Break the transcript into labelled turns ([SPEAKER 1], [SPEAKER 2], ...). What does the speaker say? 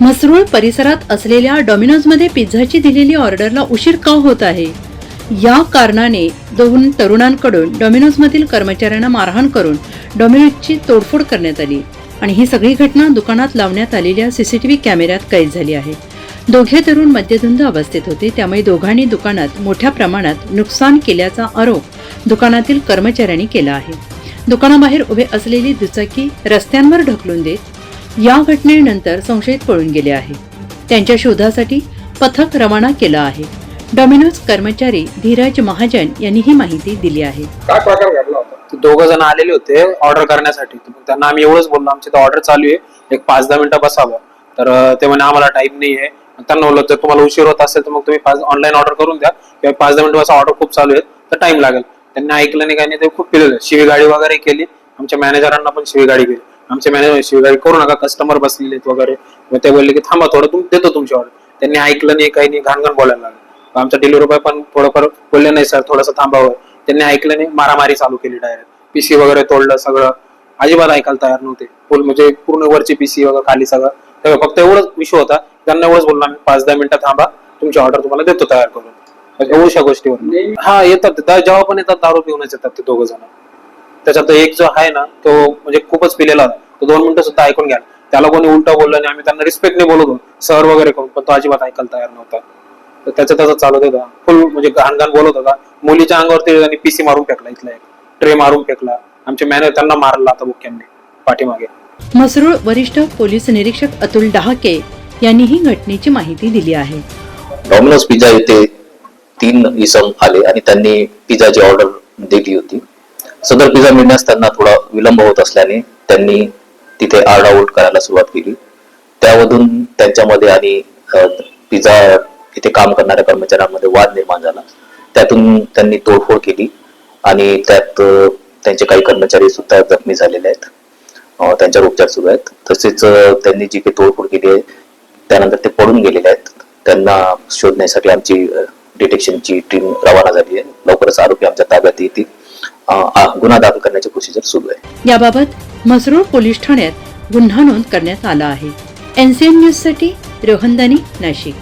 [SPEAKER 1] म्हसरूळ परिसरात असलेल्या डॉमिनोजमध्ये पिझ्झाची दिलेली ऑर्डरला उशीर का होत आहे? या कारणाने दोन तरुणांकडून डॉमिनोजमधील कर्मचाऱ्यांना मारहाण करून डॉमिनोजची तोडफोड करण्यात आली आणि ही सगळी घटना दुकानात लावण्यात आलेल्या सीसीटीव्ही कॅमेऱ्यात कैद झाली आहे. दोघे तरुण मद्यधुंद अवस्थेत होते त्यामुळे दोघांनी दुकानात मोठ्या प्रमाणात नुकसान केल्याचा आरोप दुकानातील कर्मचाऱ्यांनी केला आहे. दुकानाबाहेर उभे असलेली दुचाकी रस्त्यांवर ढकलून देत या घटनेनंतर संशयित पळून गेले आहे. त्यांच्या शोधासाठी पथक रवाना केलं आहे. डॉमिनोज कर्मचारी धीरज महाजन यांनी ही माहिती दिली आहे.
[SPEAKER 2] काय प्रकार घडला होता?
[SPEAKER 3] ते दोघं जण आलेले होते ऑर्डर करण्यासाठी. तर मग त्यांना आम्ही एवढंच बोललो आमची तर ऑर्डर चालू आहे. एक पाच दहा मिनिटं बसावं. तर अं, ते म्हणे आम्हाला टाइम नाही आहे. मग त्यांना बोललो जर तुम्हाला उशीर होत असेल तर मग तुम्ही पाच ऑनलाईन ऑर्डर करून द्या. किंवा पाच दहा मिनिटं बसा ऑर्डर खूप चालू आहे तर टाइम लागेल. त्यांनी ऐकलं नाही काही नाही ते खूप पिलेलं शिवी गाडी वगैरे केली. आमच्या मॅनेजरांना पण शिवी गाडी केली. आमचे मॅनेजर शिवी करू नका कस्टमर बसलेले आहेत वगैरे. मग ते बोलले की थांबा थोडं तुम देतो तुमची ऑर्डर त्यांनी ऐकलं नाही काही नाही घाणघाण बोलायला लागलं. आमचा डिलिव्हरी बॉय पण थोडंफार बोलले नाही सर थोडंसं थांबावं त्यांनी ऐकलं नाही मारामारी चालू केली डायरेक्ट पीसी वगैरे तोडलं सगळं. अजिबात ऐकायला तयार नव्हते. फुल म्हणजे पूर्ण वरची पीसी वगैरे खाली सगळं. तेव्हा फक्त एवढंच विषय होता. त्यांना एवढंच बोललो आम्ही पाच दहा मिनिटं थांबा तुमची ऑर्डर तुम्हाला देतो तयार करून. एवढ्या गोष्टीवर हा येतात. जेव्हा पण येतात दारू पिऊनच येतात ते दोघं जण. त्याच्यात एक जो आहे ना तो म्हणजे खूपच पिलेला तो दोन मिनिटं सुद्धा ऐकून घ्या. त्याला कोणी उलटा बोललं नाही आम्ही त्यांना रिस्पेक्टने बोलत होतो. सर वगैरे करून पण तो अजिबात ऐकायला तयार नव्हता. तर त्याचं त्याचं चालत होता. फुल म्हणजे घाण घाण बोलत होता. मुलीच्या अंगावरती त्यांनी पीसी मारून फेकला इथला एक. ट्रे मारून फेकला. आमचे मॅनेजर त्यांना मारला आता मुख्यांनी पाठीमागे.
[SPEAKER 1] म्हसरूळ वरिष्ठ पोलीस निरीक्षक अतुल डहाके यांनी ही घटनेची माहिती दिली आहे.
[SPEAKER 4] डॉमिनोज पिझ्झा येथे तीन इसम आले आणि त्यांनी पिझ्झाची ऑर्डर दिली होती. सदर पिझ्झा मिळण्यास त्यांना थोडा विलंब होत असल्याने त्यांनी तिथे आरडाओरड करायला सुरुवात केली. त्यामधून त्यांच्यामध्ये आणि पिझा पिझ्झा इथे काम करणाऱ्या कर्मचाऱ्यांमध्ये वाद निर्माण झाला. त्यातून त्यांनी तोडफोड केली आणि त्यात त्यांचे काही कर्मचारी सुद्धा जखमी झालेले आहेत. त्यांच्यावर उपचार सुरू आहेत. तसेच त्यांनी जी काही तोडफोड केली आहे त्यानंतर ते पडून गेलेले आहेत. त्यांना शोधण्यासाठी आमची डिटेक्शनची टीम रवाना झाली आहे. लवकरच आरोपी आमच्या ताब्यात येतील. गुन्हा दाखल करण्याची प्रोसिजर सुरू आहे.
[SPEAKER 1] याबाबत म्हसरूळ पोलीस ठाण्यात गुन्हा नोंद करण्यात आला आहे. एनसीएन न्यूजसाठी रोहनदानी नाशिक.